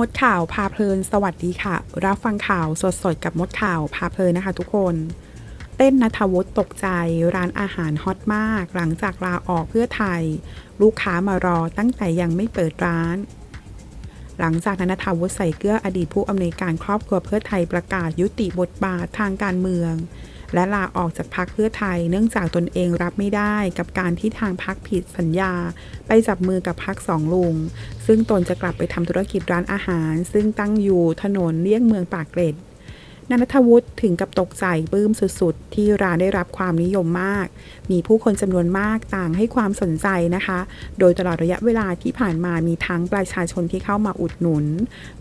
มดข่าวพาเพลินสวัสดีค่ะ รับฟังข่าวสดๆกับมดข่าวพาเพลินนะคะทุกคน เต้นนัทวุฒิตกใจร้านอาหารฮอตมาก หลังจากลาออกเพื่อไทย ลูกค้ามารอตั้งแต่ยังไม่เปิดร้าน หลังจากนั้นนัทวุฒิใส่เกลืออดีตผู้อำนวยการครอบครัวเพื่อไทยประกาศยุติบทบาททางการเมือง และลาออกจากพักเพื่อไทย เนื่องจากตนเองรับไม่ได้กับการที่ทางพักผิดสัญญา ไปจับมือกับพักสองลุง ซึ่งตนจะกลับไปทำธุรกิจร้านอาหาร ซึ่งตั้งอยู่ถนนเลี่ยงเมืองปากเกร็ด นันทวุฒิถึงกับตกใจปลื้มสุดๆ ที่ร้านได้รับความนิยมมาก มีผู้คนจำนวนมากต่างให้ความสนใจนะคะ โดยตลอดระยะเวลาที่ผ่านมามีทั้งประชาชนที่เข้ามาอุดหนุน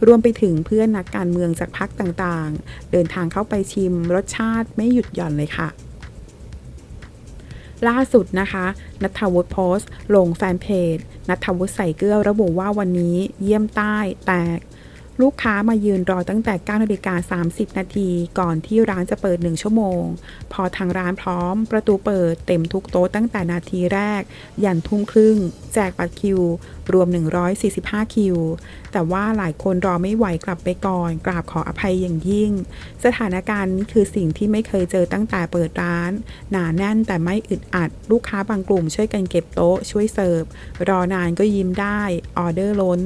รวมไปถึงเพื่อนนักการเมืองจากพรรคต่างๆ เดินทางเข้าไปชิมรสชาติไม่หยุดหย่อนเลยค่ะล่าสุดนะคะนัทวุฒิโพสต์ ลงแฟนเพจนัทวุฒิใส่เกลือระบุว่าวันนี้เยี่ยมใต้แตก ลูกค้ามายืนรอตั้งแต่9นาฬิกา30 นาทีก่อนที่ร้านจะเปิด 1 ชั่วโมง พอทางร้านพร้อม ประตูเปิดเต็มทุกโต๊ะตั้งแต่นาทีแรก ยันทุ่มครึ่ง แจกบัตรคิว รวม 145 คิว แต่ว่าหลายคนรอไม่ไหวกลับไปก่อน กราบขออภัยอย่างยิ่ง สถานการณ์นี้คือสิ่งที่ไม่เคยเจอตั้งแต่เปิดร้าน หนาแน่นแต่ไม่อึดอัด ลูกค้าบางกลุ่มช่วยกันเก็บโต๊ะช่วยเสิร์ฟรอนานก็ยิ้มได้ออเดอร์ล้น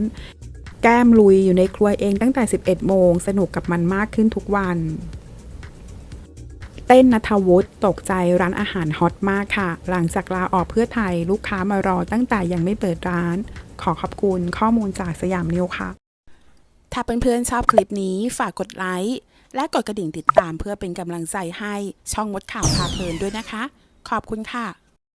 แก้มลุยอยู่ในครัวเองตั้งแต่ 11 โมง สนุกกับมันมากขึ้นทุกวัน เต้นนัทวุฒิตกใจร้านอาหารฮอตมากค่ะ หลังจากลาออกเพื่อไทยลูกค้ามารอตั้งแต่ยังไม่เปิดร้าน ขอขอบคุณข้อมูลจากสยามนิวค่ะ ถ้าเพื่อนๆชอบคลิปนี้ฝากกดไลค์และกดกระดิ่งติดตามเพื่อเป็นกำลังใจให้ช่องมดข่าวพาเพลินด้วยนะคะ ขอบคุณค่ะ